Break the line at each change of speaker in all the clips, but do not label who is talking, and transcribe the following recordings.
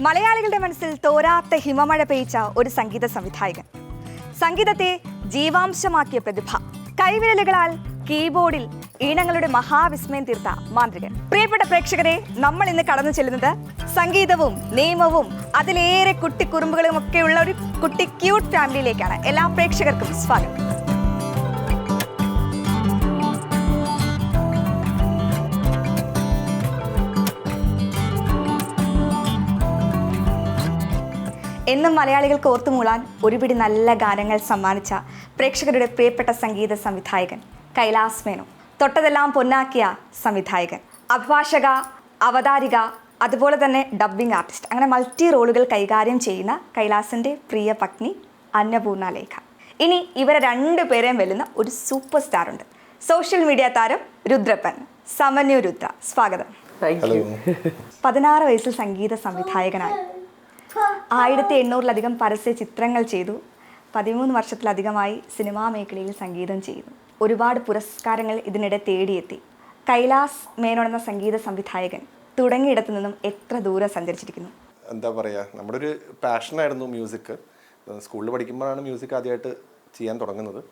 മലയാളികളുടെ മനസ്സിൽ തോരാത്ത ഹിമമഴ പെയ്ച്ച ഒരു സംഗീത സംവിധായകൻ. സംഗീതത്തെ ജീവാംശമാക്കിയ പ്രതിഭ. കൈവിരലുകളാൽ കീബോർഡിൽ ഈണങ്ങളുടെ മഹാവിസ്മയം തീർത്ത മാന്ത്രികൻ. പ്രിയപ്പെട്ട പ്രേക്ഷകരെ നമ്മൾ ഇന്ന് കടന്നു ചെല്ലുന്നത് സംഗീതവും നിയമവും അതിലേറെ കുട്ടിക്കുറുമ്പുകളും ഒക്കെ ഉള്ള ഒരു കുട്ടി ക്യൂട്ട് ഫാമിലിയിലേക്കാണ് എല്ലാ പ്രേക്ഷകർക്കും സ്വാഗതം. എന്നും മലയാളികൾക്ക് ഓർത്തുമൂളാൻ ഒരുപിടി നല്ല ഗാനങ്ങൾ സമ്മാനിച്ച പ്രേക്ഷകരുടെ പ്രിയപ്പെട്ട സംഗീത സംവിധായകൻ കൈലാസ് മേനോ തൊട്ടതെല്ലാം പൊന്നാക്കിയ സംവിധായകൻ. അഭിഭാഷക അവതാരിക അതുപോലെ തന്നെ ഡബ്ബിംഗ് ആർട്ടിസ്റ്റ് അങ്ങനെ മൾട്ടി റോളുകൾ കൈകാര്യം ചെയ്യുന്ന കൈലാസിന്റെ പ്രിയ പത്നി അന്നപൂർണ ലേഖ. ഇനി ഇവരെ രണ്ടുപേരെയും വെല്ലുന്ന ഒരു സൂപ്പർ സ്റ്റാർ ഉണ്ട്. സോഷ്യൽ മീഡിയ താരം രുദ്രപ്പൻ സമന്യു രുദ്ര. സ്വാഗതം. പതിനാറ് വയസ്സിൽ സംഗീത സംവിധായകനായി. ആയിരത്തി എണ്ണൂറിലധികം പരസ്യ ചിത്രങ്ങൾ ചെയ്തു. പതിമൂന്ന് വർഷത്തിലധികമായി സിനിമാ മേഖലയിൽ സംഗീതം ചെയ്തു ഒരുപാട് പുരസ്കാരങ്ങൾ ഇതിനിടെ തേടിയെത്തി. കൈലാസ് മേനോൻ എന്ന സംഗീത സംവിധായകൻ തുടങ്ങിയിടത്തു നിന്നും എത്ര ദൂരം സഞ്ചരിച്ചിരിക്കുന്നു?
എന്താ പറയുക നമ്മുടെ ഒരു പാഷനായിരുന്നു മ്യൂസിക്. സ്കൂളിൽ പഠിക്കുമ്പോഴാണ് മ്യൂസിക് ആദ്യമായിട്ട് ചെയ്യാൻ തുടങ്ങുന്നത്.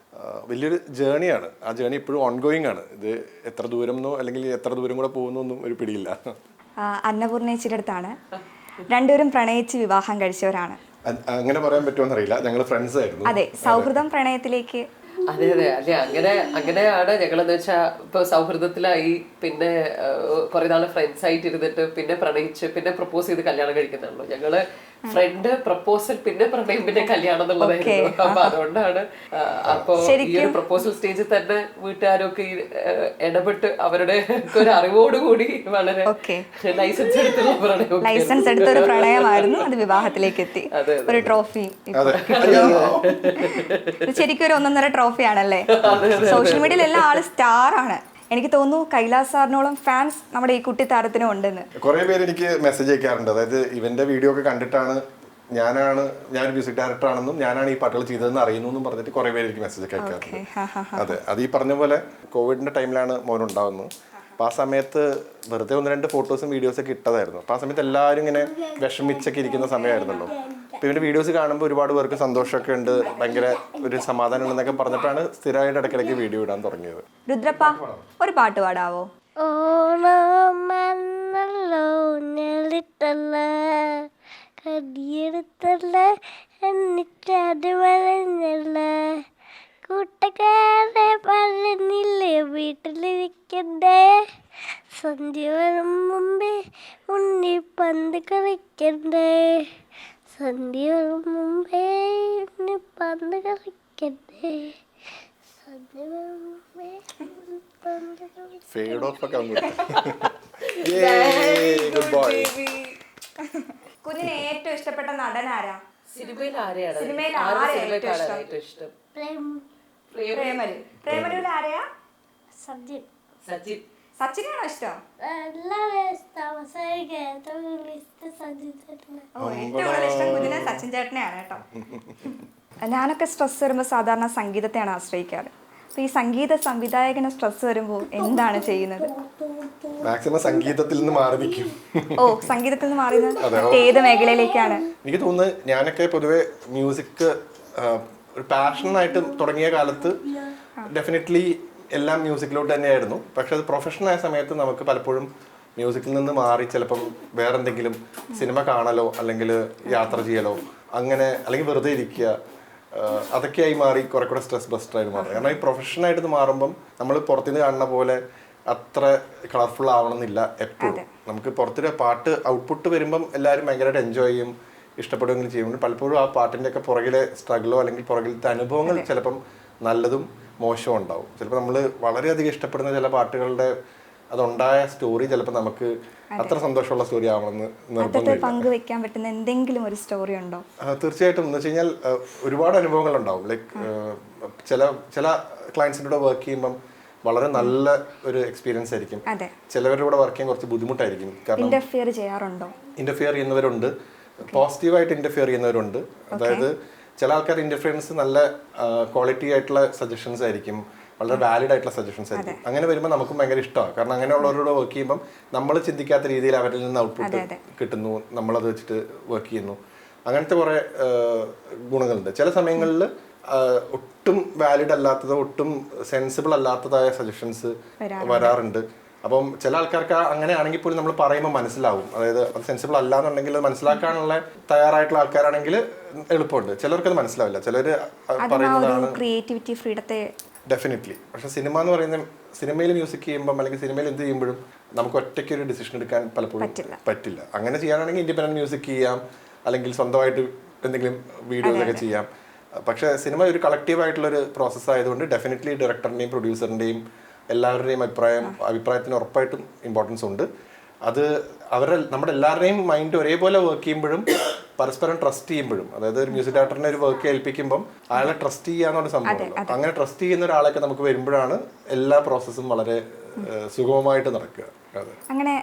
വലിയൊരു ജേണിയാണ്. ആ ജേണി ഇപ്പോഴും ഓൺഗോയിങ് ആണ്. ഇത് എത്ര ദൂരം എന്നോ അല്ലെങ്കിൽ എത്ര ദൂരം കൂടെ പോകുന്നൊന്നും ഒരു പിടിയില്ല.
അന്നപൂർണേച്ചിയുടെ അടുത്താണ്. രണ്ടുപേരും പ്രണയിച്ച് വിവാഹം കഴിച്ചവരാണ്.
അങ്ങനെ പറയാൻ പറ്റുമോ അറിയില്ല ഞങ്ങൾ ഫ്രണ്ട്സ് ആയിരുന്നു.
അതെ സൗഹൃദം പ്രണയത്തിലേക്ക്.
അതെ അതെ. അതെ അങ്ങനെ അങ്ങനെയാണ് ഞങ്ങളെന്ന് വെച്ചാൽ ഇപ്പൊ സൗഹൃദത്തിലായി പിന്നെ കുറെ നാൾ ഫ്രണ്ട്സ് ആയിട്ട് ഇരുന്നിട്ട് പിന്നെ പ്രണയിച്ച് പിന്നെ പ്രപ്പോസ് ചെയ്ത് കല്യാണം കഴിക്കുന്നുള്ളൂ ഞങ്ങൾ ഫ്രണ്ട് പ്രപ്പോസൽ പിന്നെ പ്രണയം പിന്നെ കല്യാണം എന്നുള്ളതായിരുന്നു. അപ്പൊ അതുകൊണ്ടാണ് അപ്പൊ ഈ ഒരു പ്രപ്പോസൽ സ്റ്റേജിൽ തന്നെ വീട്ടുകാരൊക്കെ ഇടപെട്ട് അവരുടെ ഒരു അറിവോടുകൂടി വളരെ ലൈസൻസ് എടുത്തുള്ള പ്രണയം
ലൈസൻസ് എടുത്ത ഒരു പ്രണയമായിരുന്നു. അത് വിവാഹത്തിലേക്ക് എത്തി. ഒരു ട്രോഫി ശരിക്കും ഒരു ഒന്നൊന്നര ട്രോഫി ആണല്ലേ? സോഷ്യൽ മീഡിയയിൽ എല്ലാ ആൾ സ്റ്റാർ ആണ്. എനിക്ക് തോന്നുന്നു കൈലാസ് സാറിനോളം ഫാൻസ് നമ്മുടെ ഈ കുട്ടി താരത്തിനും ഉണ്ടെന്ന്.
കുറെ പേര് എനിക്ക് മെസ്സേജ് അയക്കാറുണ്ട്. അതായത് ഇവന്റെ വീഡിയോ ഒക്കെ കണ്ടിട്ടാണ് ഞാനാണ് ഞാൻ മ്യൂസിക് ഡയറക്ടർ ആണെന്നും ഞാനാണ് ഈ പാട്ടുകൾ ചെയ്തതെന്ന് അറിയുന്നു എന്നും പറഞ്ഞിട്ട് കുറെ പേര് എനിക്ക് മെസ്സേജ് ഒക്കെ അയക്കാറുണ്ട്. അതെ അത് ഈ പറഞ്ഞ പോലെ കോവിഡിന്റെ ടൈമിലാണ് മോൻ ഉണ്ടാവുന്നത് അപ്പൊ ആ സമയത്ത് വെറുതെ ഒന്ന് രണ്ട് ഫോട്ടോസും വീഡിയോസും ഒക്കെ ഇട്ടതായിരുന്നു. അപ്പൊ ആ സമയത്ത് എല്ലാവരും ഇങ്ങനെ വിഷമിച്ചൊക്കെ ഇരിക്കുന്ന സമയമായിരുന്നല്ലോ. അപ്പൊ ഇവന്റെ വീഡിയോസ് കാണുമ്പോൾ ഒരുപാട് പേർക്ക് സന്തോഷമൊക്കെ ഉണ്ട് ഭയങ്കര ഒരു സമാധാനം ഉണ്ടെന്നൊക്കെ പറഞ്ഞപ്പോഴാണ് സ്ഥിരമായിട്ട് ഇടയ്ക്കിടയ്ക്ക് വീഡിയോ ഇടാൻ തുടങ്ങിയത്.
രുദ്രപ്പ ഒരു പാട്ട് പാടാവോ?
ഓണമെന്നല്ലോ ഞെളിട്ടല്ല കടിയെടുത്തല്ല എന്നിട്ട് അത് വളഞ്ഞല്ല കൂട്ടുകാരെ പറഞ്ഞില്ലേ? വീട്ടിലിരിക്കണ്ടേ? സന്ധ്യ വരും മുമ്പേ ഉണ്ണി പന്ത് കളിക്കണ്ടേ? സന്ധ്യ വരും മുമ്പേ ഉണ്ണി പന്ത് കളിക്കണ്ടേ? സന്ധ്യ വരും മുമ്പേ പന്ത്
ഗുഡ് ബോയ്
കുഞ്ഞിന് ഏറ്റവും ഇഷ്ടപ്പെട്ട നടൻ ആരാ?
സിനിമയിൽ ആരെയാണ്
സിനിമയിൽ
ആരെയാണ്
ഏറ്റവും ഇഷ്ടം? പ്രേമലു പ്രേമലുവിൽ ആരെയാ?
സബ്ജക്ട്
സജിൻ.
സച്ചിനാണോ ഇഷ്ടം?
ഏറ്റവും കൂടുതൽ ഇഷ്ടം
കുഞ്ഞിന് സച്ചിൻ ചേട്ടനെയാണ് കേട്ടോ. ഞാനൊക്കെ സ്ട്രെസ് വരുമ്പോൾ സാധാരണ സംഗീതത്തെയാണ് ആശ്രയിക്കാറ്. അപ്പൊ ഈ സംഗീത സംവിധായകന് സ്ട്രെസ് വരുമ്പോൾ എന്താണ് ചെയ്യുന്നത്?
മാക്സിമം സംഗീതത്തിൽ നിന്ന് മാറി നിൽക്കും.
ഓ സംഗീതത്തിൽ നിന്ന് മാറി ഏത് മേഖലയിലേക്കാണ്?
എനിക്ക് തോന്നുന്നത് ഞാനൊക്കെ പൊതുവെ മ്യൂസിക് ഒരു പാഷനായിട്ട് തുടങ്ങിയ കാലത്ത് ഡെഫിനറ്റ്ലി എല്ലാം മ്യൂസിക്കിലോട്ട് തന്നെയായിരുന്നു. പക്ഷെ അത് പ്രൊഫഷണൽ ആയ സമയത്ത് നമുക്ക് പലപ്പോഴും മ്യൂസിക്കിൽ നിന്ന് മാറി ചിലപ്പം വേറെന്തെങ്കിലും സിനിമ കാണലോ അല്ലെങ്കിൽ യാത്ര ചെയ്യലോ അങ്ങനെ അല്ലെങ്കിൽ വെറുതെ ഇരിക്കുക അതൊക്കെയായി മാറി കുറെ കൂടെ സ്ട്രെസ് ബസ്റ്ററായിട്ട് മാറി. കാരണം ഈ പ്രൊഫഷനായിട്ട് മാറുമ്പം നമ്മൾ പുറത്തുനിന്ന് കാണുന്ന പോലെ അത്ര കളർഫുൾ ആവണമെന്നില്ല എപ്പോഴും. നമുക്ക് പുറത്തൊരു പാട്ട് ഔട്ട്പുട്ട് വരുമ്പം എല്ലാവരും ഭയങ്കരമായിട്ട് എൻജോയ് ചെയ്യും. ഇഷ്ടപ്പെടുകയും ചെയ്യുന്നു പലപ്പോഴും ആ പാട്ടിന്റെ ഒക്കെ പുറകിലെ സ്ട്രഗിളോ അല്ലെങ്കിൽ പുറകിലത്തെ അനുഭവങ്ങൾ ചിലപ്പം നല്ലതും മോശവും ഉണ്ടാവും. ചിലപ്പോൾ നമ്മൾ വളരെയധികം ഇഷ്ടപ്പെടുന്ന ചില പാട്ടുകളുടെ അതുണ്ടായ സ്റ്റോറി ചിലപ്പോൾ നമുക്ക് അത്ര സന്തോഷമുള്ള സ്റ്റോറി ആവണമെന്ന് നിർബന്ധം
പങ്കുവെക്കാൻ പറ്റുന്ന എന്തെങ്കിലും ഒരു സ്റ്റോറി ഉണ്ടോ?
തീർച്ചയായിട്ടും. എന്ന് വെച്ച് കഴിഞ്ഞാൽ ഒരുപാട് അനുഭവങ്ങൾ ഉണ്ടാവും. ലൈക്ക് ചില ചില ക്ലയൻസിന്റെ കൂടെ വർക്ക് ചെയ്യുമ്പം വളരെ നല്ല ഒരു എക്സ്പീരിയൻസ് ആയിരിക്കും. ചിലവരുടെ കൂടെ വർക്ക് ചെയ്യാൻ കുറച്ച് ബുദ്ധിമുട്ടായിരിക്കും. കാരണം
ഇന്റർഫിയർ ചെയ്യാറുണ്ടോ?
ഇന്റർഫിയർ ചെയ്യുന്നവരുണ്ട്. പോസിറ്റീവായിട്ട് ഇന്റർഫിയർ ചെയ്യുന്നവരുണ്ട്. അതായത് ചില ആൾക്കാർ ഇന്റർഫിയറൻസ് നല്ല ക്വാളിറ്റി ആയിട്ടുള്ള സജഷൻസ് ആയിരിക്കും. വളരെ വാലിഡ് ആയിട്ടുള്ള സജഷൻസ് ആയിരിക്കും. അങ്ങനെ വരുമ്പോൾ നമുക്കും ഭയങ്കര ഇഷ്ടമാണ് കാരണം അങ്ങനെയുള്ളവരോട് വർക്ക് ചെയ്യുമ്പോൾ നമ്മൾ ചിന്തിക്കാത്ത രീതിയിൽ അവരിൽ നിന്ന് ഔട്ട്പുട്ട് കിട്ടുന്നു. നമ്മളത് വെച്ചിട്ട് വർക്ക് ചെയ്യുന്നു. അങ്ങനത്തെ കുറേ ഗുണങ്ങളുണ്ട്. ചില സമയങ്ങളിൽ ഒട്ടും വാലിഡ് അല്ലാത്തതോ ഒട്ടും സെൻസിബിൾ അല്ലാത്തതായ സജഷൻസ് വരാറുണ്ട്. അപ്പം ചില ആൾക്കാർക്ക് അങ്ങനെ അങ്ങനെയാണെങ്കിൽ പോലും നമ്മൾ പറയുമ്പോൾ മനസ്സിലാവും. അതായത് അത് സെൻസിബിൾ അല്ല എന്നുണ്ടെങ്കിൽ അത് മനസ്സിലാക്കാനുള്ള തയ്യാറായിട്ടുള്ള ആൾക്കാരാണെങ്കിൽ എളുപ്പമുണ്ട്. ചിലർക്ക് അത് മനസ്സിലാവില്ല. ചിലർ പറയുന്നതാണ്
ക്രിയേറ്റിവിറ്റി ഫ്രീഡത്തെ
ഡെഫിനറ്റ്ലി പക്ഷെ സിനിമ എന്ന് പറയുന്ന സിനിമയിൽ മ്യൂസിക് ചെയ്യുമ്പോൾ അല്ലെങ്കിൽ സിനിമയിൽ എന്ത് ചെയ്യുമ്പോഴും നമുക്ക് ഒറ്റയ്ക്ക് ഒരു ഡിസിഷൻ എടുക്കാൻ പലപ്പോഴും പറ്റില്ല. അങ്ങനെ ചെയ്യാനാണെങ്കിൽ ഇൻഡിപെൻഡന്റ് മ്യൂസിക് ചെയ്യാം. അല്ലെങ്കിൽ സ്വന്തമായിട്ട് എന്തെങ്കിലും വീഡിയോസൊക്കെ ചെയ്യാം. പക്ഷേ സിനിമ ഒരു കളക്റ്റീവ് ആയിട്ടുള്ള ഒരു പ്രോസസ്സ് ആയതുകൊണ്ട് ഡെഫിനറ്റ്ലി ഡയറക്ടറിന്റെയും പ്രൊഡ്യൂസറിന്റെയും എല്ലാവരുടെയും അഭിപ്രായം അഭിപ്രായത്തിന് ഉറപ്പായിട്ടും ഇമ്പോർട്ടൻസ് ഉണ്ട്. അത് അവരുടെ നമ്മുടെ എല്ലാവരുടെയും മൈൻഡ് ഒരേപോലെ വർക്ക് ചെയ്യുമ്പോഴും പരസ്പരം ട്രസ്റ്റ് ചെയ്യുമ്പോഴും അതായത് ഒരു മ്യൂസിക് ഡയറക്ടറിനെ ഒരു വർക്ക് ഏൽപ്പിക്കുമ്പം അയാളെ ട്രസ്റ്റ് ചെയ്യാന്നുള്ള സംഭവം അങ്ങനെ ട്രസ്റ്റ് ചെയ്യുന്ന ഒരാളൊക്കെ നമുക്ക് വരുമ്പോഴാണ് എല്ലാ പ്രോസസ്സും വളരെ സുഗമമായിട്ട് നടക്കുക.
അങ്ങനെ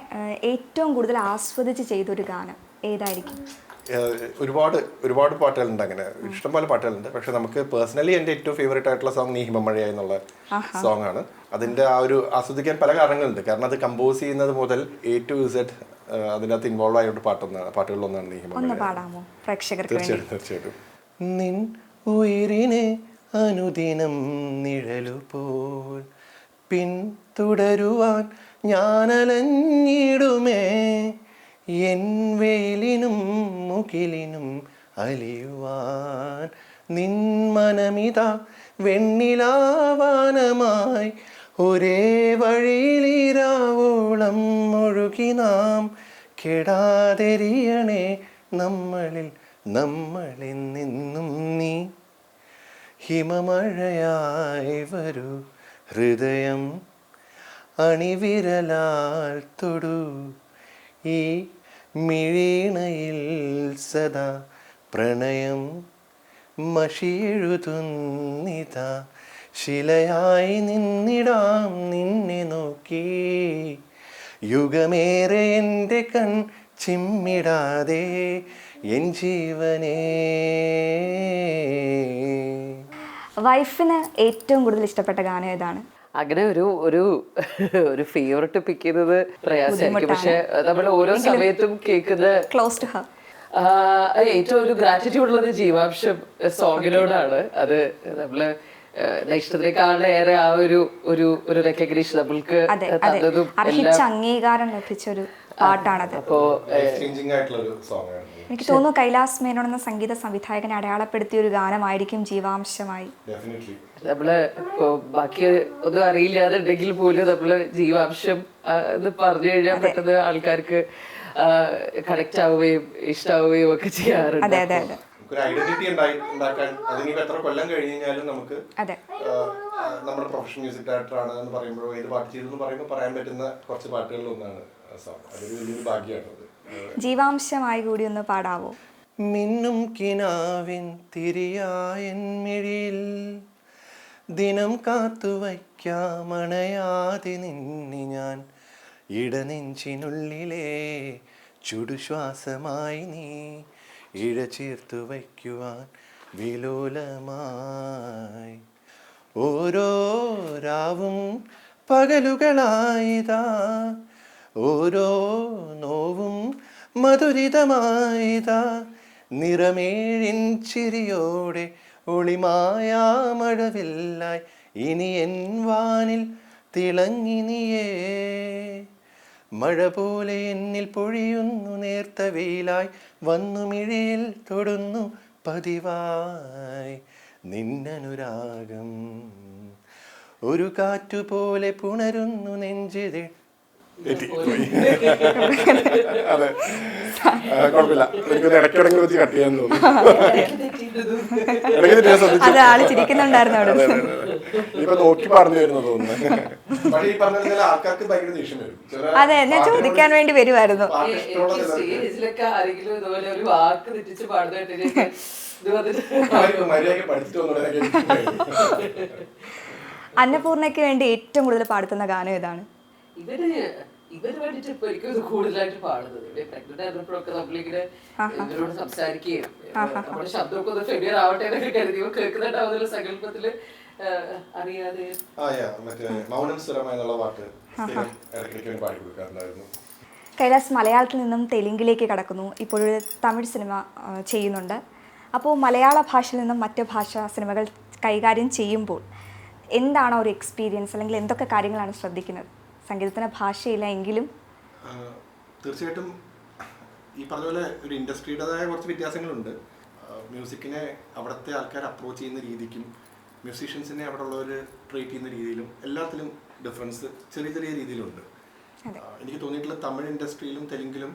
ഏറ്റവും കൂടുതൽ ആസ്വദിച്ച് ചെയ്തൊരു ഗാനം ഏതായിരിക്കും?
ഒരുപാട് ഒരുപാട് പാട്ടുകളുണ്ട് അങ്ങനെ. ഇഷ്ടംപോലെ പാട്ടുകളുണ്ട്. പക്ഷെ നമുക്ക് പേഴ്സണലി എന്റെ ഏറ്റവും ഫേവറേറ്റ് ആയിട്ടുള്ള സോങ് നീ ഹിമമഴ എന്നുള്ള സോങ് ആണ്. അതിന്റെ ആ ഒരു ആസ്വദിക്കാൻ പല കാരണങ്ങളുണ്ട്. കാരണം അത് കമ്പോസ് ചെയ്യുന്നത് മുതൽ എ ടു ഇസഡ് അതിനകത്ത് ഇൻവോൾവ് ആയിട്ട് പാട്ടൊന്നാണ് പാട്ടുകളിലൊന്നാണ് നീ ഹിമമഴ തീർച്ചയായിട്ടും തീർച്ചയായിട്ടും. നിൻ ഉയിരിനെ അനുദിനം നിഴലുപോൽ പിന്തുടരുവാൻ ഞാനലഞ്ഞിടുമേ. എൻ വേലിനും മുകിലിനും അലിയുവാൻ നിൻ മനമിതാ വെണ്ണിലാവാനമായി. ഒരേ വഴിയിലിരാവോളം ഒഴുകി നാം കെടാതെരിയണേ നമ്മളിൽ നമ്മളിൽ നിന്നും നീ. ഹിമമഴയായി വരൂ ഹൃദയം അണിവിരലാൽ തൊടു. ഈ മിഴീണയിൽ സദാ പ്രണയം മഷിയെഴുതുന്നിത. ശിലയായി നിന്നിടാം നിന്നെ നോക്കി. യുഗമേറെ എന്റെ കൺ ചിമ്മിടാതെ എൻ ജീവനേ.
വൈഫിന് ഏറ്റവും കൂടുതൽ ഇഷ്ടപ്പെട്ട ഗാനം ഏതാണ്?
അങ്ങനെ ഒരു ഒരു ഒരു ഫേവററ്റ് പിക്ക് ചെയ്യുന്നത് പ്രയാസമായിരിക്കും. പക്ഷെ നമ്മൾ ഓരോ സമയത്തും കേൾക്കുന്ന
ക്ലോസ് ടു ഹർ
ഏറ്റവും ഒരു ഗ്രാറ്റിറ്റ്യൂഡ് ഉള്ളത് ജീവാംശം സോങ്ങിനോടാണ് അത് നമ്മൾ ഏറെ ആ ഒരു ഒരു ഒരു റെക്കഗ്നീഷൻ നമ്മൾക്ക് തന്നതും
അർഹിച്ച അംഗീകാരം ലഭിച്ച ഒരു പാട്ടാണത്.
അപ്പോ
ചേഞ്ചിങ്
എനിക്ക് തോന്നുന്നു കൈലാസ് മേനോൻ എന്ന സംഗീത സംവിധായകനെ അടയാളപ്പെടുത്തിയ ഒരു ഗാനമായിരിക്കും ജീവാംശമായി.
ഡെഫിനറ്റ്ലി
നമ്മൾ ബാക്കി ഒന്നും അറിയില്ലാന്നുണ്ടെങ്കിൽ പോലും നമ്മൾ ജീവാംശം എന്ന് പറഞ്ഞു കഴിഞ്ഞാൽ പെട്ടെന്ന് ആൾക്കാർക്ക് കണക്ട് ആവുകയും ഇഷ്ടാവുകയും ഒക്കെ ചെയ്യാറുണ്ട്.
അതെ അതെ അതെ.
ഒരു ഐഡന്റിറ്റി ഉണ്ടാക്കാൻ അതിനിപ്പോ എത്ര കൊല്ലം കഴിഞ്ഞു കഴിഞ്ഞാലും നമുക്ക് നമ്മുടെ പ്രൊഫഷണൽ മ്യൂസിക് ഡയറക്ടർ ആണ് എന്ന് പറയുമ്പോഴോ ഏത് പാട്ട് ചെയ്തു എന്ന് പറയുമ്പോൾ പറയാൻ പറ്റുന്ന കുറച്ച് പാട്ടുകളിൽ ഒന്നാണ് അതൊരു വലിയൊരു ഭാഗ്യമാണ് അത്.
ജീവാംശമായി കൂടി ഒന്ന് പാടാവോ?
മിന്നും കിനാവിൻ തിരിയായൻ മിഴിയിൽ ദിനം കാത്തു വയ്ക്കാമണയാതി നിന്നി ഞാൻ. ഇടനെഞ്ചിനുള്ളിലേ ചുടുശ്വാസമായി നീ. ഇഴ ചേർത്തു വയ്ക്കുവാൻ വിലോലമായി. ഓരോ രാവും പകലുകളായിതാ. ഓരോ നോവും മധുരിതമായതാ. നിറമേഴിൻ ചിരിയോടെ ഒളിമായാമഴവില്ലായി ഇനി എൻ വാനിൽ തിളങ്ങിനിയേ മഴ പോലെ എന്നിൽ പൊഴിയുന്നു നേർത്ത വെയിലായി വന്നു മിഴിയിൽ തൊടുന്നു പതിവായി നിന്നനുരാഗം. ഒരു കാറ്റുപോലെ പുണരുന്നു നെഞ്ചിതിൽ അതെ. കുഴപ്പമില്ല. എനിക്കൊന്ന് ഇടയ്ക്കിടയ്ക്ക് വെച്ച് കട്ട് ചെയ്യാൻ തോന്നുന്നു. ഇപ്പൊ നോക്കി പറഞ്ഞു വരുന്നു തോന്നുന്നു.
അതെ ഞാൻ ചോദിക്കാൻ വേണ്ടി വരുമായിരുന്നു
സ്റ്റേജിലൊക്കെ ആരെങ്കിലും ഇതുപോലെ ഒരു വാക്ക് തെറ്റിച്ച് പാടുന്നതായിട്ട് അന്നപൂർണയ്ക്ക്
വേണ്ടി ഏറ്റവും കൂടുതൽ പാടുത്തുന്ന ഗാനം ഏതാണ്?
ഇവർ ഇവർ വേണ്ടിട്ട് ഇപ്പൊ എനിക്ക് ഇത് കൂടുതലായിട്ട് പാടുന്നത്. പ്രഗ്നന്റ് ആയിരുന്നപ്പോഴൊക്കെ നമ്മളിങ്ങനെ ഇവരോട് സംസാരിക്കുകയും നമ്മുടെ ശബ്ദമൊക്കെ ഒന്ന് ഫെമിയർ ആവട്ടെ എന്നൊക്കെ കരുതി കേൾക്കുന്നുണ്ടാവുന്ന സങ്കല്പത്തിൽ അറിയാതെ.
മറ്റേ മൗനം സ്ഥിരമായി എന്നുള്ള പാട്ട് ഇടയ്ക്കിടയ്ക്ക് പാടി കൊടുക്കാറുണ്ടായിരുന്നു.
കൈലാസ് മലയാളത്തിൽ നിന്നും തെലുങ്കിലേക്ക് കടക്കുന്നു. ഇപ്പോഴൊരു തമിഴ് സിനിമ ചെയ്യുന്നുണ്ട്. അപ്പോൾ മലയാള ഭാഷയിൽ നിന്നും മറ്റ് ഭാഷാ സിനിമകൾ കൈകാര്യം ചെയ്യുമ്പോൾ എന്താണ് ഒരു എക്സ്പീരിയൻസ് അല്ലെങ്കിൽ എന്തൊക്കെ കാര്യങ്ങളാണ് ശ്രദ്ധിക്കുന്നത്? സംഗീതത്തിന് ഭാഷയില്ല എങ്കിലും
തീർച്ചയായിട്ടും ഈ പറഞ്ഞ പോലെ ഒരു ഇൻഡസ്ട്രിയുടേതായ കുറച്ച് വ്യത്യാസങ്ങളുണ്ട്. മ്യൂസിക്കിനെ അവിടുത്തെ ആൾക്കാർ അപ്രോച്ച് ചെയ്യുന്ന രീതിക്കും മ്യൂസീഷ്യൻസിനെ അവിടെ ഉള്ളവർ ട്രീറ്റ് ചെയ്യുന്ന രീതിയിലും എല്ലാത്തിലും ഡിഫറൻസ് ചെറിയ ചെറിയ രീതിയിലുണ്ട്. എനിക്ക് തോന്നിയിട്ടുള്ള തമിഴ് ഇൻഡസ്ട്രിയിലും തെലുങ്കിലും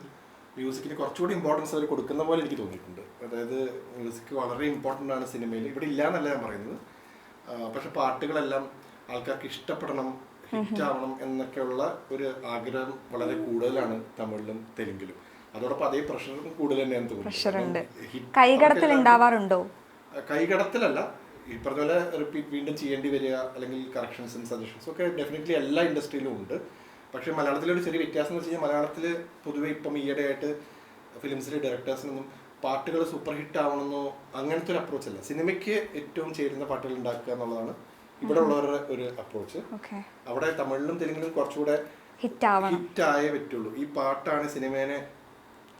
മ്യൂസിക്കിന് കുറച്ചുകൂടി ഇമ്പോർട്ടൻസ് അവർ കൊടുക്കുന്ന പോലെ എനിക്ക് തോന്നിയിട്ടുണ്ട്. അതായത് മ്യൂസിക് വളരെ ഇമ്പോർട്ടന്റ് ആണ് സിനിമയിൽ. ഇവിടെ ഇല്ല എന്നല്ല ഞാൻ പറയുന്നത്. പക്ഷെ പാട്ടുകളെല്ലാം ആൾക്കാർക്ക് ഇഷ്ടപ്പെടണം ഹിറ്റ് ആവണം എന്നൊക്കെയുള്ള ഒരു ആഗ്രഹം വളരെ കൂടുതലാണ് തമിഴിലും തെലുങ്കിലും. അതോടൊപ്പം അതേ പ്രഷറും കൂടുതൽ തന്നെയാണ് തോന്നുന്നത്
കൈകടത്തിൽ ഉണ്ടാവാറുണ്ടോ?
കൈകടത്തിലല്ല ഈ പറഞ്ഞ പോലെ റിപ്പീറ്റ് വീണ്ടും ചെയ്യേണ്ടി വരിക അല്ലെങ്കിൽ കറക്ഷൻസും സജഷൻസും ഒക്കെ ഡെഫിനറ്റ്ലി എല്ലാ ഇൻഡസ്ട്രിയിലും ഉണ്ട്. പക്ഷേ മലയാളത്തിലൊരു ചെറിയ വ്യത്യാസം എന്ന് വെച്ച് കഴിഞ്ഞാൽ മലയാളത്തിൽ പൊതുവെ ഇപ്പം ഈയിടെയായിട്ട് ഫിലിംസിലെ ഡയറക്ടേഴ്സിനൊന്നും പാട്ടുകൾ സൂപ്പർ ഹിറ്റ് ആവണമെന്നോ അങ്ങനത്തെ ഒരു അപ്രോച്ച് അല്ല. സിനിമയ്ക്ക് ഏറ്റവും ചേരുന്ന പാട്ടുകൾ ഉണ്ടാക്കുക എന്നുള്ളതാണ് ഇവിടെ ഉള്ളവരുടെ ഒരു അപ്രോച്ച് അവിടെ തമിഴിലും തെലുങ്കിലും കുറച്ചുകൂടെ
ഹിറ്റ് ആവണം
ഹിറ്റ് ആയേ പറ്റുള്ളൂ. ഈ പാട്ടാണ് സിനിമേനെ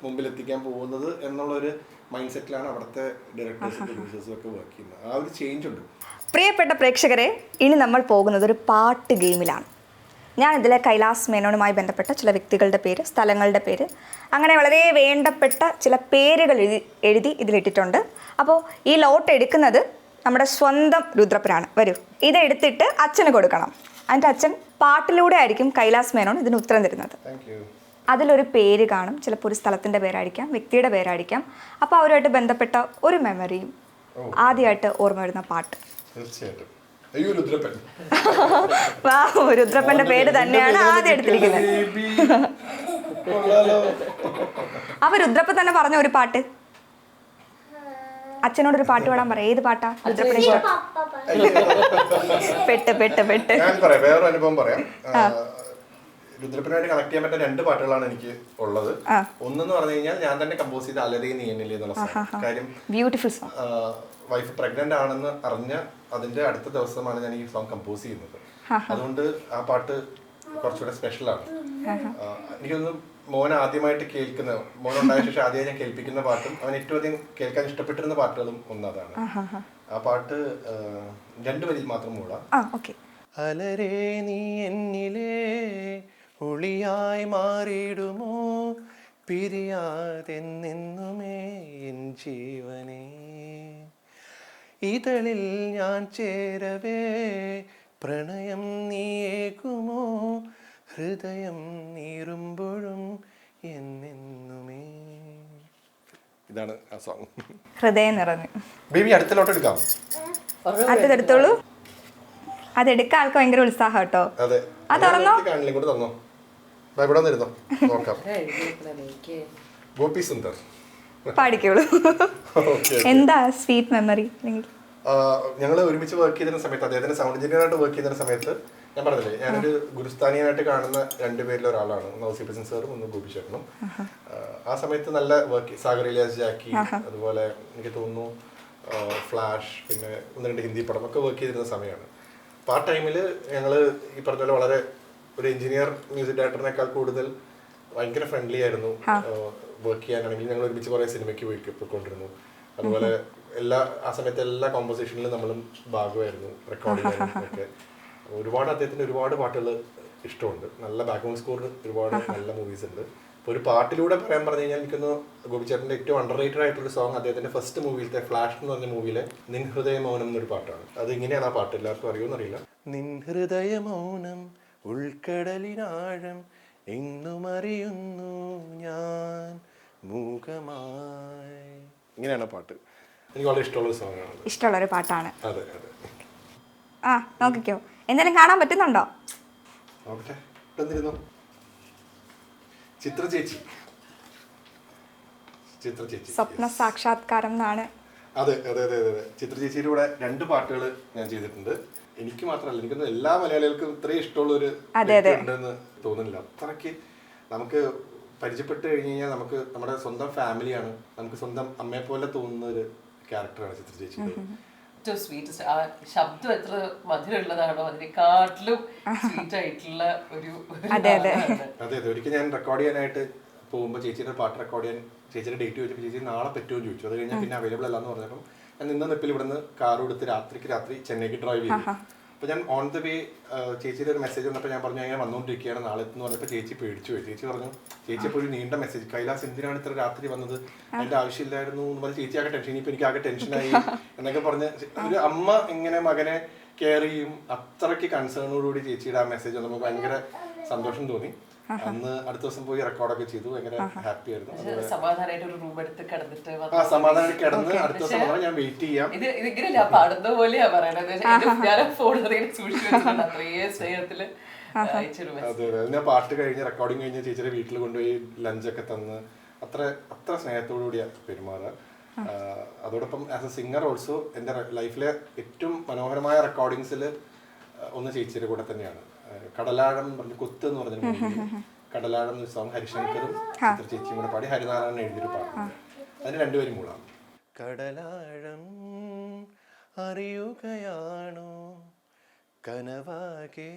മുമ്പിൽ എത്തിക്കാൻ പോകുന്നത് എന്നുള്ളൊരു മൈൻഡ് സെറ്റിലാണ് അവിടുത്തെ ഡയറക്ടേഴ്സും പ്രൊഡ്യൂസേഴ്സും ഒക്കെ വർക്ക് ചെയ്യുന്നത്. ആ ഒരു ചേഞ്ച് ഉണ്ട്.
പ്രിയപ്പെട്ട പ്രേക്ഷകരെ ഇനി നമ്മൾ പോകുന്നത് ഒരു പാട്ട് ഗെയിമിലാണ്. ഞാൻ ഇതിലെ കൈലാസ് മേനോനുമായി ബന്ധപ്പെട്ട ചില വ്യക്തികളുടെ പേര് സ്ഥലങ്ങളുടെ പേര് അങ്ങനെ വളരെ വേണ്ടപ്പെട്ട ചില പേരുകൾ എഴുതി എഴുതി ഇതിലിട്ടിട്ടുണ്ട്. അപ്പോൾ ഈ ലോട്ട് എടുക്കുന്നത് നമ്മുടെ സ്വന്തം രുദ്രപ്പനാണ് വരൂ. ഇതെടുത്തിട്ട് അച്ഛന് കൊടുക്കണം. അതിന്റെ അച്ഛൻ പാട്ടിലൂടെ ആയിരിക്കും കൈലാസ് മേനോൻ ഇതിന് ഉത്തരം തരുന്നത്. അതിലൊരു പേര് കാണും. ചിലപ്പോൾ ഒരു സ്ഥലത്തിന്റെ പേരായിരിക്കാം വ്യക്തിയുടെ പേരായിരിക്കാം. അപ്പോൾ അവരുമായിട്ട് ബന്ധപ്പെട്ട ഒരു മെമ്മറിയും ആദ്യമായിട്ട് ഓർമ്മ വരുന്ന പാട്ട്.
തീർച്ചയായിട്ടും. രുദ്രപ്പൻ.
രുദ്രപ്പന്റെ പേര് തന്നെയാണ് ആദ്യം എടുത്തിരിക്കുന്നത്. അപ്പൊ രുദ്രപ്പ തന്നെ പറഞ്ഞ ഒരു പാട്ട്. അച്ഛനോട് ഒരു പാട്ട് പാടാൻ പറയാം ഏത് പാട്ടാ? രുദ്രപ്പനെ പാട്ട്. പെട്ട് പെട്ട്
ഞാൻ പറയാം വേറൊരു അനുഭവം പറയാം. ആ, രുദ്രപ്പനായിട്ട് കണക്ട് ചെയ്യാൻ പറ്റുന്ന രണ്ട് പാട്ടുകളാണ് എനിക്ക് ഉള്ളത്. ഒന്നെന്ന് പറഞ്ഞു കഴിഞ്ഞാൽ ഞാൻ തന്നെ കമ്പോസ് ചെയ്ത അലരേ നീ എന്നില്ലേ എന്നുള്ള song. കാര്യം
ബ്യൂട്ടിഫുൾ സോങ്
വൈഫ് പ്രഗ്നന്റ് ആണെന്ന് അറിഞ്ഞ അതിന്റെ അടുത്ത ദിവസമാണ് ഞാൻ ഈ സോങ് കമ്പോസ് ചെയ്യുന്നത്. അതുകൊണ്ട് ആ പാട്ട് കുറച്ചുകൂടെ സ്പെഷ്യലാണ് എനിക്കൊന്ന് മോൻ ആദ്യമായിട്ട് കേൾക്കുന്ന മോൻ ഉണ്ടായ ശേഷം ആദ്യമായി ഞാൻ കേൾപ്പിക്കുന്ന പാട്ടും അവൻ ഏറ്റവും അധികം കേൾക്കാൻ ഇഷ്ടപ്പെട്ടിരുന്ന പാട്ടുകളും ഒന്നതാണ്. ആ പാട്ട് രണ്ടു വരിയിൽ വരി മാത്രം മൂടാം.
ആ ഓക്കെ.
അലരേ നീ എന്നിലേ ഒളിയായി മാറിയിടുമോ? പിരിയാതെന്നെന്നുമേ എൻ ജീവനേ. ഇതളിൽ ഞാൻ ചേരവേ പ്രണയം നീയേകുമോ ഹൃദയം നീറുമ്പോഴും എന്നെന്നുമേ. ഇതാണ് ആ സോങ്
ഹൃദയം നിറഞ്ഞു.
ബേബി അടുത്തിലോട്ട് എടുക്കാം.
അടുത്തതെടുത്തോളൂ അതെടുക്കാൻ ആൾക്ക് ഭയങ്കര ഉത്സാഹം കേട്ടോ.
അതെ.
ആ, തുറന്നോ?
കൂടെ തന്നോ? ഇവിടെ വന്നിരുന്നോ? നോക്കാം. ഗോപി സുന്ദർ.
പാടിക്കോളൂ. എന്താ സ്വീറ്റ് മെമ്മറി?
ഞങ്ങൾ ഒരുമിച്ച് വർക്ക് ചെയ്തിരുന്ന സമയത്ത് അദ്ദേഹത്തിന് സൗണ്ട് എഞ്ചിനീയറായിട്ട് വർക്ക് ചെയ്തിരുന്ന സമയത്ത് ഞാൻ പറഞ്ഞില്ലേ ഞാനൊരു ഗുരുസ്ഥാനീയനായിട്ട് കാണുന്ന രണ്ടുപേരിൽ ഒരാളാണ്. ഒന്ന് ഔസി പ്രസൻ സാറും ഒന്ന് ഗോപി ചേട്ടനും ആ, ആ സമയത്ത് നല്ല വർക്ക് സാഗർ ഇലിയാസ് ജാക്കി അതുപോലെ എനിക്ക് തോന്നുന്നു ഫ്ലാഷ് പിന്നെ ഒന്ന് രണ്ട് ഹിന്ദി പടം ഒക്കെ വർക്ക് ചെയ്തിരുന്ന സമയമാണ്. അപ്പോൾ ആ ടൈമിൽ ഞങ്ങൾ ഈ പറഞ്ഞ പോലെ വളരെ ഒരു എഞ്ചിനീയർ മ്യൂസിക് ഡയറക്ടറിനേക്കാൾ കൂടുതൽ ഭയങ്കര ഫ്രണ്ട്ലി ആയിരുന്നു. വർക്ക് ചെയ്യാനാണെങ്കിൽ ഞങ്ങൾ ഒരുമിച്ച് കുറേ സിനിമയ്ക്ക് പോയി പോയിക്കൊണ്ടിരുന്നു. അതുപോലെ എല്ലാ ആ സമയത്ത് എല്ലാ കോമ്പോസിഷനിലും നമ്മളും ഭാഗമായിരുന്നു റെക്കോർഡിംഗ് ഒക്കെ. ഒരുപാട് അദ്ദേഹത്തിന്റെ ഒരുപാട് പാട്ടുകൾ ഇഷ്ടമുണ്ട്. നല്ല ബാക്ക്ഗ്രൗണ്ട് സ്കോർ ഒരുപാട് നല്ല മൂവീസ് ഉണ്ട്. അപ്പോൾ ഒരു പാട്ടിലൂടെ പറയാൻ പറഞ്ഞു കഴിഞ്ഞാൽ എനിക്കൊന്ന് ഗോപിച്ചേട്ടന്റെ ഏറ്റവും അണ്ടർ റേറ്റഡ് ആയിട്ടുള്ള സോങ് അദ്ദേഹത്തിന്റെ ഫസ്റ്റ് മൂവിയിലത്തെ ഫ്ലാഷ് എന്ന് പറഞ്ഞ മൂവിയിലെ നിൻ ഹൃദയ മൗനം എന്നൊരു പാട്ടാണ്. അത് ഇങ്ങനെയാണ് ആ പാട്ട് എല്ലാവർക്കും അറിയുമെന്ന് അറിയില്ല നിൻ ഹൃദയ മൗനം ഉൾക്കടലിനാഴം എന്നും അറിയുന്നു ഞാൻ മൂകമായി. ഇങ്ങനെയാണ് പാട്ട്. എനിക്ക് വളരെ ഇഷ്ടമുള്ള സോങ്ങാണ് ഇഷ്ടമുള്ള
ഒരു പാട്ടാണ്.
അതെ അതെ.
ആ നോക്കിക്കോ. എന്തെങ്കിലും കാണാൻ പറ്റുന്നുണ്ടോ?
ചിത്ര ചേച്ചി. ചിത്ര ചേച്ചി.
സ്വപ്ന സാക്ഷാത്കാരം എന്നാണ്.
അതെ അതെ അതെ അതെ ചിത്ര ചേച്ചിയുടെ കൂടെ രണ്ട് പാട്ടുകൾ ഞാൻ ചെയ്തിട്ടുണ്ട്. എനിക്ക് മാത്രമല്ല എനിക്ക് എല്ലാ മലയാളികൾക്കും ഇത്രയും ഇഷ്ടമുള്ള ഒരു. ഉണ്ടെന്ന് തോന്നുന്നില്ല. അത്രയ്ക്ക് നമുക്ക് പരിചയപ്പെട്ട് കഴിഞ്ഞ് കഴിഞ്ഞാൽ നമുക്ക് നമ്മുടെ സ്വന്തം ഫാമിലിയാണ് നമുക്ക് സ്വന്തം അമ്മയെ പോലെ തോന്നുന്ന ഒരു ക്യാരക്ടറാണ് ചിത്ര ചേച്ചിയുടെ
ഏറ്റവും സ്വീറ്റസ്റ്റ് ആ ശബ്ദം എത്ര മധുരമുള്ളതാണോ അതിനെക്കാട്ടിലും സ്വീറ്റ് ആയിട്ടുള്ള ഒരു ഒരു
അതെ, അതെ.
ഒരിക്കൽ ഞാൻ റെക്കോർഡ് ചെയ്യാനായിട്ട് പോകുമ്പോൾ ചേച്ചിയുടെ പാട്ട് റെക്കോർഡ് ചെയ്യാൻ ചേച്ചിയുടെ ഡേറ്റ് ചോദിച്ചപ്പോൾ ചേച്ചി നാളെ പറ്റുമോ എന്ന് ചോദിച്ചു. അത് കഴിഞ്ഞാൽ പിന്നെ അവൈലബിൾ അല്ലാന്ന് പറഞ്ഞപ്പോൾ ഞാൻ നിന്ന നിപ്പിൽ ഇവിടുന്ന് കാർ എടുത്ത് രാത്രിക്ക് രാത്രി ചെന്നൈക്ക് ഡ്രൈവ് ചെയ്തു. അപ്പോൾ ഞാൻ ഓൺ ദ വേ ചേച്ചിയുടെ ഒരു മെസ്സേജ് വന്നപ്പോൾ ഞാൻ പറഞ്ഞു അങ്ങനെ വന്നുകൊണ്ടിരിക്കുകയാണ് നാളെ എന്ന് പറഞ്ഞപ്പോൾ ചേച്ചി പേടിച്ചു പോയി. ചേച്ചി പറഞ്ഞു ചേച്ചി അപ്പോൾ ഒരു നീണ്ട മെസ്സേജ് കൈലാസ് എന്തിനാണ് ഇത്ര രാത്രി വന്നത്? എന്റെ ആവശ്യമില്ലായിരുന്നു എന്ന് പറഞ്ഞ് ചേച്ചി ആകെ ടെൻഷൻ ഇനിയിപ്പോൾ എനിക്ക് ആകെ ടെൻഷനായി എന്നൊക്കെ പറഞ്ഞ് ഒരു അമ്മ ഇങ്ങനെ മകനെ കെയർ ചെയ്യും. അത്രയ്ക്ക് കൺസേണോടുകൂടി ചേച്ചിയുടെ ആ മെസ്സേജ് നമുക്ക് ഭയങ്കര സന്തോഷം തോന്നി. അന്ന് അടുത്ത ദിവസം പോയി റെക്കോർഡൊക്കെ ചെയ്തു ഭയങ്കര ഹാപ്പി ആയിരുന്നു.
സമാധാനമായിട്ട് ഒരു റൂം എടുത്ത് കിടന്നിട്ട്
ആ സമാധാനമായിട്ട് കിടന്ന് അടുത്ത ദിവസം വന്നാൽ ഞാൻ വെയിറ്റ് ചെയ്യാം.
ഇത് ഇതിങ്ങനെ ഞാൻ പാടുന്ന പോലെയാ പറയണത് എന്റെ- ഞാൻ ഫോൺ സൂക്ഷിച്ചു വെച്ചിട്ടുണ്ട്. അത്രയും സ്നേഹത്തിൽ
അതെ അതെ. ഞാൻ പാട്ട് കഴിഞ്ഞ് റെക്കോർഡിങ് കഴിഞ്ഞ് ചേച്ചിയുടെ വീട്ടിൽ കൊണ്ടുപോയി ലഞ്ചൊക്കെ തന്ന് അത്ര അത്ര സ്നേഹത്തോടു കൂടിയാണ് പെരുമാറുക. അതോടൊപ്പം ആസ് എ സിംഗർ ഓൾസോ എന്റെ ലൈഫിലെ ഏറ്റവും മനോഹരമായ റെക്കോർഡിങ്സിൽ ഒന്ന് ചേച്ചിയുടെ കൂടെ തന്നെയാണ്. കടലാഴം എന്ന് പറഞ്ഞ കൊത്ത് എന്ന് പറഞ്ഞ കടലാഴം എന്നൊരു സോങ് ഹരിശങ്കറും ചിത്ര ചേച്ചിയും കൂടെ പാടി. ഹരിനാരായണൻ എഴുതിയൊരു പാട്ടാണ് അതിന് രണ്ടുപേരും മൂളാണ് കടലാഴം അറിയുകയാണോ? കനവാകെ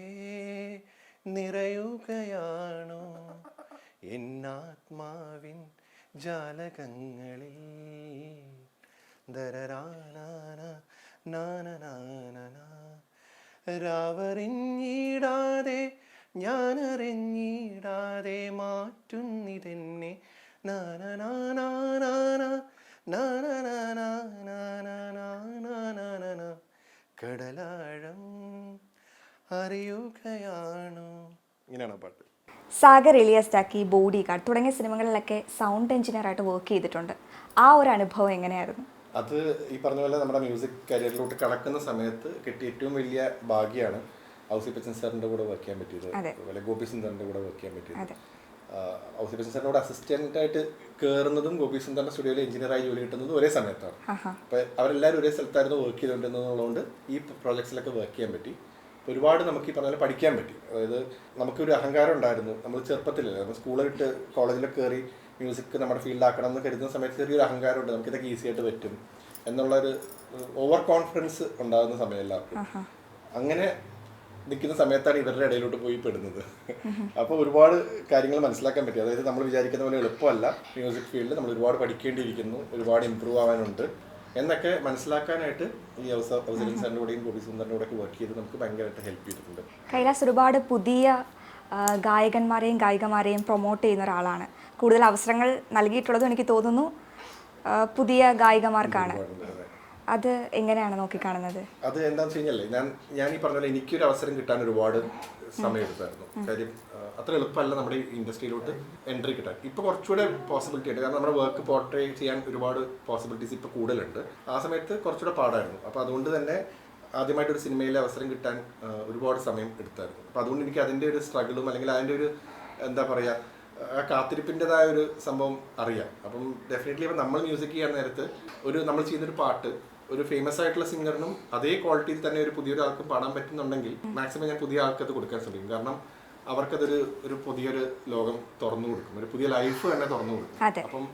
നിറയുകയാണോ? എന്നാത്മാവിൻ ജാലകങ്ങളിൽ. ദരരാനാന നാനനാനന. രാവറിഞ്ഞിടാതെ ഞാനറിഞ്ഞിടാതെ മാറ്റുന്നിതെന്നെ. കടലാഴം അറിയുകയാണോ? ഇങ്ങനെയാണ് പാട്ട്.
സാഗർ ഇളിയസ്റ്റാക്കി ബോഡി ഗാർഡ് തുടങ്ങിയ സിനിമകളിലൊക്കെ സൗണ്ട് എഞ്ചിനീയർ ആയിട്ട് വർക്ക് ചെയ്തിട്ടുണ്ട്. ആ ഒരു അനുഭവം എങ്ങനെയായിരുന്നു?
അത് ഈ പറഞ്ഞ പോലെ നമ്മുടെ മ്യൂസിക് കരിയറിലോട്ട് കടക്കുന്ന സമയത്ത് കിട്ടിയ ഏറ്റവും വലിയ ഭാഗ്യമാണ് ഔസി പച്ചൻ സാറിന്റെ കൂടെ വർക്ക് ചെയ്യാൻ പറ്റിയത്.
അതെ.
അതുപോലെ ഗോപി സുന്ദറിന്റെ കൂടെ വർക്ക് ചെയ്യാൻ പറ്റിയത്. ഔസി പച്ചൻ സാറിന്റെ കൂടെ അസിസ്റ്റന്റ് ആയിട്ട് കയറുന്നതും ഗോപി സ്റ്റുഡിയോയിൽ സ്റ്റുഡിയോയിൽ എഞ്ചിനീയറായി ജോലി കിട്ടുന്നതും ഒരേ സമയത്താണ്. അപ്പൊ അവരെല്ലാവരും ഒരേ സ്ഥലത്തായിരുന്നു വർക്ക് ചെയ്തുകൊണ്ടിരുന്നതുകൊണ്ട് ഈ പ്രോജക്ട്സിലൊക്കെ വർക്ക് ചെയ്യാൻ പറ്റി. ഒരുപാട് നമുക്ക് ഈ പറഞ്ഞ പഠിക്കാൻ പറ്റി. അതായത് നമുക്കൊരു അഹങ്കാരം ഉണ്ടായിരുന്നു. നമ്മൾ ചെറുപ്പത്തിലല്ലേ നമ്മൾ സ്കൂളിൽ വിട്ട് കോളേജിലൊക്കെ കയറി മ്യൂസിക് നമ്മുടെ ഫീൽഡാക്കണം എന്ന് കരുതുന്ന സമയത്ത് ചെറിയൊരു അഹങ്കാരം ഉണ്ട് നമുക്കിതൊക്കെ ഈസി ആയിട്ട് പറ്റും. എന്നുള്ളൊരു ഓവർ കോൺഫിഡൻസ് ഉണ്ടാകുന്ന സമയം എല്ലാവർക്കും അങ്ങനെ നിൽക്കുന്ന സമയത്താണ് ഇവരുടെ ഇടയിലോട്ട് പോയി പെടുന്നത്. അപ്പോൾ ഒരുപാട് കാര്യങ്ങൾ മനസ്സിലാക്കാൻ പറ്റി. അതായത് നമ്മൾ വിചാരിക്കുന്ന പോലെ എളുപ്പമല്ല. മ്യൂസിക് ഫീൽഡിൽ നമ്മൾ ഒരുപാട് പഠിക്കേണ്ടിയിരിക്കുന്നു. ഒരുപാട് ഇമ്പ്രൂവ് ആവാനുണ്ട്. എന്നൊക്കെ മനസ്സിലാക്കാനായിട്ട് ഈ അവസരം സാറിന്റെ കൂടെയും ഗോപി സുന്ദറിന്റെ വർക്ക് ചെയ്ത് നമുക്ക് ഭയങ്കരമായിട്ട് ഹെൽപ്പ് ചെയ്തിട്ടുണ്ട്.
കൈലാസ് ഒരുപാട് പുതിയ ഗായകന്മാരെയും ഗായികമാരെയും പ്രൊമോട്ട് ചെയ്യുന്ന ഒരാളാണ്. കൂടുതൽ അവസരങ്ങൾ നൽകിയിട്ടുള്ളതും എനിക്ക് തോന്നുന്നു പുതിയ ഗായികമാർക്കാണ്.
അതെ.
എങ്ങനെയാണ് നോക്കിക്കാണുന്നത്?
അത് എന്താണെന്ന് വെച്ച് കഴിഞ്ഞാൽ ഞാൻ ഞാൻ ഈ പറഞ്ഞ പോലെ എനിക്കൊരു അവസരം കിട്ടാൻ ഒരുപാട് സമയം എടുത്തായിരുന്നു. കാര്യം അത്ര എളുപ്പമല്ല നമ്മുടെ ഇൻഡസ്ട്രിയിലോട്ട് എൻട്രി കിട്ടാൻ. ഇപ്പൊ കുറച്ചുകൂടെ പോസിബിലിറ്റി ഉണ്ട്. കാരണം നമ്മുടെ വർക്ക് പോർട്രേ ചെയ്യാൻ ഒരുപാട് പോസിബിലിറ്റീസ് ഇപ്പൊ കൂടുതലുണ്ട്. ആ സമയത്ത് കുറച്ചുകൂടെ പാടായിരുന്നു. അപ്പോൾ അതുകൊണ്ട് തന്നെ ആദ്യമായിട്ട് ഒരു സിനിമയിലെ അവസരം കിട്ടാൻ ഒരുപാട് സമയം എടുത്തായിരുന്നു. അപ്പോൾ അതുകൊണ്ട് എനിക്ക് അതിന്റെ ഒരു സ്ട്രഗിളും അല്ലെങ്കിൽ അതിന്റെ ഒരു എന്താ പറയാ ആ കാത്തിരിപ്പിന്റെതായ ഒരു സംഭവം അറിയാം. അപ്പം ഡെഫിനറ്റ്ലി ഇപ്പം നമ്മൾ മ്യൂസിക് ചെയ്യാൻ നേരത്ത് ഒരു നമ്മൾ ചെയ്യുന്നൊരു പാട്ട് ഒരു ഫേമസ് ആയിട്ടുള്ള സിംഗറിനും അതേ ക്വാളിറ്റിയിൽ തന്നെ ഒരു പുതിയൊരാൾക്ക് പാടാൻ പറ്റുന്നുണ്ടെങ്കിൽ മാക്സിമം ഞാൻ പുതിയ ആൾക്കത് കൊടുക്കാൻ ശ്രമിക്കും. കാരണം അവർക്കതൊരു ഒരു പുതിയൊരു ലോകം തുറന്നു കൊടുക്കും. ഒരു പുതിയ ലൈഫ് തന്നെ തുറന്നു കൊടുക്കും. അപ്പം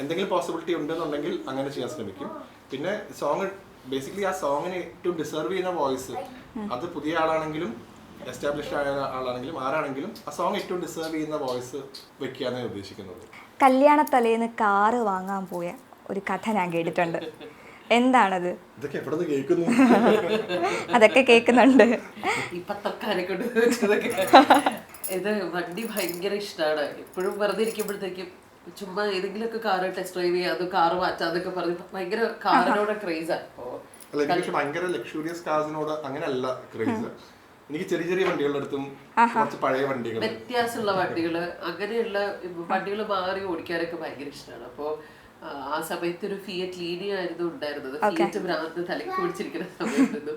എന്തെങ്കിലും പോസിബിലിറ്റി ഉണ്ടെന്നുണ്ടെങ്കിൽ അങ്ങനെ ചെയ്യാൻ ശ്രമിക്കും. പിന്നെ സോങ് ബേസിക്കലി ആ സോങ്ങിന് ഏറ്റവും ഡിസേർവ് ചെയ്യുന്ന വോയിസ് അത് പുതിയ ആളാണെങ്കിലും എസ്റ്റാബ്ലിഷ്ഡ് ആയ ആളാണെങ്കിലും ആരാണെങ്കിലും ആ സോങ് ഏറ്റവും ഡിസേർവ് ചെയ്യുന്ന വോയിസ് വെക്കുകയാണ് ഉദ്ദേശിക്കുന്നത്.
കല്യാണത്തലേന്ന് കാറ് വാങ്ങാൻ പോയ ഒരു കഥ ഞാൻ കേട്ടിട്ടുണ്ട്. എന്താണത്?
ഇതൊക്കെ എവിടെ നിന്ന് കേൾക്കുന്നു?
അതൊക്കെ കേൾക്കുന്നുണ്ട്.
ഇത് വണ്ടി ഭയങ്കര ഇഷ്ടമാണ് എപ്പോഴും വെറുതെ ഇരിക്കുമ്പോഴത്തേക്കും ചുമ്മാ ഏതെങ്കിലുമൊക്കെ കാറ് ടെസ്റ്റ് ഡ്രൈവ് ചെയ്യാം അത് കാറ് മാറ്റാന്നൊക്കെ പറഞ്ഞ് ഭയങ്കര കാറിനോട് ക്രേസാണ്
ഭയങ്കര ലക്ഷൂറിയസ് കാർസിനോട് അങ്ങനെയല്ല ക്രേസ് എനിക്ക് ചെറിയ ചെറിയ വണ്ടികളുടെ അടുത്തും കുറച്ച് പഴയ വണ്ടികൾ.
വ്യത്യാസമുള്ള വണ്ടികൾ അങ്ങനെയുള്ള വണ്ടികൾ മാറി ഓടിക്കാനൊക്കെ ഭയങ്കര ഇഷ്ടമാണ്. അപ്പോ ആ, ആ സമയത്ത് ഒരു ഫിയറ്റ് ലീനിയ ആയിരുന്നു ഉണ്ടായിരുന്നത്. ഫിയറ്റ് ഭ്രാന്ത് തലക്ക് പിടിച്ചിരിക്കുന്ന സമയത്തായിരുന്നു.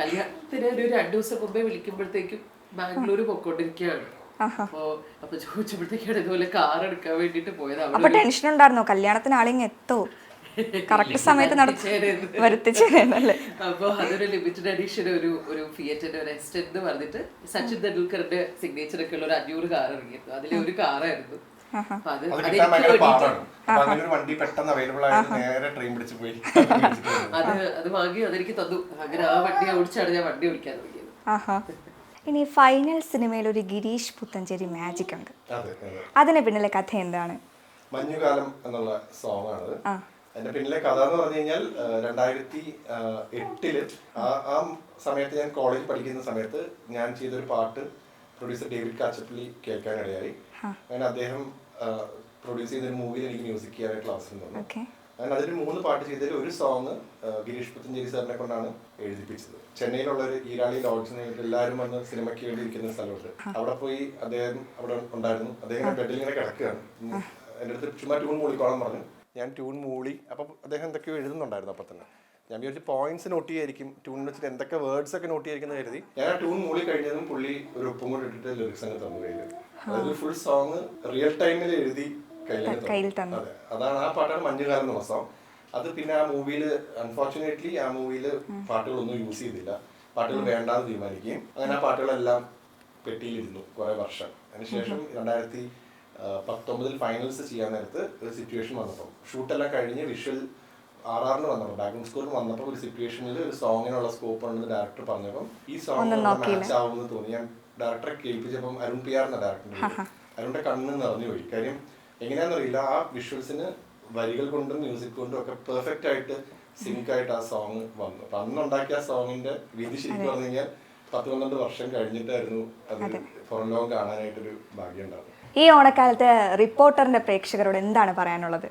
കല്യാണത്തിന് ഒരു രണ്ടു ദിവസം മുമ്പേ വിളിക്കുമ്പോഴത്തേക്കും ബാംഗ്ലൂർ പൊക്കോണ്ടിരിക്കുകയാണ് അപ്പോ അപ്പൊ ചോദിച്ചപ്പോഴത്തേക്കാണ് ഇതുപോലെ കാർ എടുക്കാൻ വേണ്ടിട്ട് പോയത്.
അപ്പൊ ടെൻഷൻ ഉണ്ടായിരുന്നോ? കല്യാണത്തിന് ആളെങ്കിൽ എത്തോ? കറക്റ്റ് സമയത്ത് നടത്തി
അതൊരു ലിമിറ്റഡ് എഡിഷൻ ഒരു ഒരു ഫിയറ്റിന്റെ ഒരു എസ്റ്റൻ എന്ന് പറഞ്ഞിട്ട് സച്ചിൻ തെണ്ടുൽക്കറിന്റെ സിഗ്നേച്ചർ ഒക്കെ ഉള്ള ഒരു അഞ്ഞൂറ് കാർ ഇറങ്ങിയിരുന്നു. അതിലെ ഒരു കാറായിരുന്നു അപ്പൊ അത്
അത്
അതെനിക്ക്
കിട്ടാൻ ഭയങ്കര
വേണ്ടിയിട്ട്
പാടാണ്. അപ്പൊ അങ്ങനെ ഒരു വണ്ടി പെട്ടെന്ന് അവൈലബിൾ ആയിട്ട് നേരെ ട്രെയിൻ പിടിച്ച് പോയി. മേടിച്ചിട്ട് വന്നു.
അത് അത് വാങ്ങി അതെനിക്ക് തന്നു. അങ്ങനെ ആ വണ്ടി ഓടിച്ചാണ് ഞാൻ വണ്ടി ഓടിക്കാൻ തുടങ്ങിയത്.
ഇനി ഫൈനൽ സിനിമയിൽ ഒരു ഗിരീഷ് പുത്തഞ്ചേരി മാജിക് ഉണ്ട്.
അതെ അതെ.
അതിന് പിന്നിലെ കഥ എന്താണ്?
മഞ്ഞുകാലം എന്നുള്ള സോങ് ആണത് അതിന്റെ പിന്നിലെ കഥ എന്ന് പറഞ്ഞു കഴിഞ്ഞാൽ രണ്ടായിരത്തി എട്ടിൽ ആ ആ സമയത്ത് ഞാൻ കോളേജിൽ പഠിക്കുന്ന സമയത്ത് ഞാൻ ചെയ്തൊരു പാട്ട് പ്രൊഡ്യൂസർ ഡേവിഡ് കാച്ചപ്പള്ളി കേൾക്കാനിടയായി. അങ്ങനെ അദ്ദേഹം പ്രൊഡ്യൂസ് ചെയ്ത ഒരു മൂവിയിൽ എനിക്ക് മ്യൂസിക് ചെയ്യാനായിട്ടുള്ള അവസരം തന്നു. അങ്ങനെ അതിൽ മൂന്ന് പാട്ട് ചെയ്തതിൽ ഒരു സോങ് ഗിരീഷ് പുത്തഞ്ചേരി സാറിനെ കൊണ്ടാണ് എഴുതിപ്പിച്ചത്. ചെന്നൈയിലുള്ള ഒരു ഈരാളി ലോഡ്ജ് എന്ന് എല്ലാവരും വന്ന് സിനിമയ്ക്ക് വേണ്ടിയിരിക്കുന്ന സ്ഥലമുണ്ട്. അവിടെ പോയി അദ്ദേഹം അവിടെ ഉണ്ടായിരുന്നു. അദ്ദേഹം ബെഡിൽ ഇങ്ങനെ കിടക്കുകയാണ്. എന്റെ അടുത്ത് ചുമ്മാ ട്യൂൺ മൂളിക്കോളം പറഞ്ഞു. ഞാൻ ട്യൂൺ മൂളി. അപ്പോൾ അദ്ദേഹം എന്തൊക്കെയോ എഴുതുന്നുണ്ടായിരുന്നു അപ്പം തന്നെ. ഞാൻ വിചാരിച്ചു പോയിന്റ്സ് നോട്ട് ചെയ്യായിരിക്കും. ട്യൂൺ വെച്ചിട്ട് എന്തൊക്കെ വേർഡ്സ് ഒക്കെ നോട്ട് ചെയ്യുന്നത് കരുതി. ഞാൻ ആ ട്യൂൺ മൂളി കഴിഞ്ഞതും പുള്ളി ഒരു ഒപ്പും കൂടെ ഇട്ടിട്ട് ലിറിക്സ് അങ്ങ് തന്നു കയ്യിൽ അതൊരു ഫുൾ സോങ് റിയൽ ടൈമിൽ എഴുതി കയ്യിൽ
തന്നു.
അതെ. അതാണ് ആ പാട്ടാണ് മഞ്ഞുകാലം എന്ന സോങ് അത് പിന്നെ ആ മൂവിയിൽ അൺഫോർച്ചുനേറ്റ്ലി ആ മൂവിയിൽ പാട്ടുകളൊന്നും യൂസ് ചെയ്തില്ല. പാട്ടുകൾ വേണ്ടാന്ന് തീരുമാനിക്കുകയും അങ്ങനെ ആ പാട്ടുകളെല്ലാം പെട്ടിയിലിരുന്നു കുറെ വർഷം. അതിനുശേഷം രണ്ടായിരത്തി പത്തൊമ്പതിൽ ഫൈനൽസ് ചെയ്യാൻ നേരത്ത് ഒരു സിറ്റുവേഷൻ വന്നപ്പോൾ ഷൂട്ടെല്ലാം കഴിഞ്ഞ് വിഷ്വൽ ആർ ആറിന് വന്നപ്പോൾ ബാക്ക്ഗ്രൗണ്ട് സ്കോറിന് വന്നപ്പോൾ ഒരു സിറ്റുവേഷനിൽ ഒരു സോങ്ങിനുള്ള സ്കോപ്പ് ഉണ്ടെന്ന് ഡയറക്ടർ പറഞ്ഞപ്പം ഈ സോങ് മാച്ച് ആവുമെന്ന് തോന്നി. ഞാൻ ഡയറക്ടറെ കേൾപ്പിച്ചപ്പം അരുൺ പി ആർ എന്ന ഡയറക്ടറിന്റെ അരുണിന്റെ കണ്ണ് നിറഞ്ഞു പോയി. കാര്യം എങ്ങനെയാണെന്നറിയില്ല ആ വിഷ്വൽസിന് വരികൾ കൊണ്ടും മ്യൂസിക് കൊണ്ടും ഒക്കെ പെർഫെക്റ്റ് ആയിട്ട് സിങ്ക് ആയിട്ട് ആ സോങ് വന്നു. അപ്പൊ അന്ന് ഉണ്ടാക്കിയ ആ സോങ്ങിന്റെ വിധി ശരിക്കും പറഞ്ഞു കഴിഞ്ഞാൽ പത്ത് പന്ത്രണ്ട് വർഷം കഴിഞ്ഞിട്ടായിരുന്നു അത് പുറം ലോകം കാണാനായിട്ടൊരു ഭാഗ്യം ഉണ്ടാവും
ഈ ഓണക്കാലത്ത് റിപ്പോർട്ടറിന്റെ പ്രേക്ഷകരോട് എന്താണ് പറയാനുള്ളത്?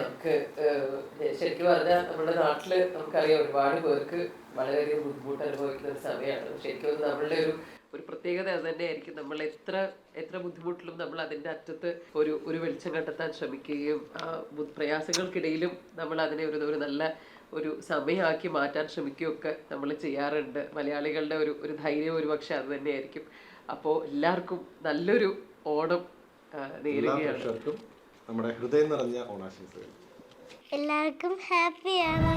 നമുക്ക് ശരിക്കും പറഞ്ഞാൽ നമ്മുടെ നാട്ടിൽ നമുക്കറിയാം ഒരുപാട് പേർക്ക് വളരെയധികം ബുദ്ധിമുട്ട് അനുഭവിക്കുന്ന ഒരു സമയമാണ്. ശരിക്കും നമ്മളുടെ ഒരു ഒരു പ്രത്യേകത അത് തന്നെയായിരിക്കും. നമ്മൾ എത്ര എത്ര ബുദ്ധിമുട്ടിലും നമ്മൾ അതിന്റെ അറ്റത്ത് ഒരു ഒരു വെളിച്ചം കണ്ടെത്താൻ ശ്രമിക്കുകയും ആ പ്രയാസങ്ങൾക്കിടയിലും നമ്മൾ അതിനെ ഒരു ഒരു നല്ല ഒരു സമയമാക്കി മാറ്റാൻ ശ്രമിക്കുകയൊക്കെ നമ്മൾ ചെയ്യാറുണ്ട്. മലയാളികളുടെ ഒരു ഒരു ധൈര്യം ഒരു പക്ഷെ അത് തന്നെയായിരിക്കും. അപ്പോൾ എല്ലാവർക്കും നല്ലൊരു ഓണം
നേരിടുകയാണ്
നേരുകയാണ്.
നമ്മുടെ ഹൃദയം നിറഞ്ഞ ഓണാശംസകൾ.
എല്ലാവർക്കും ഹാപ്പി ആണ്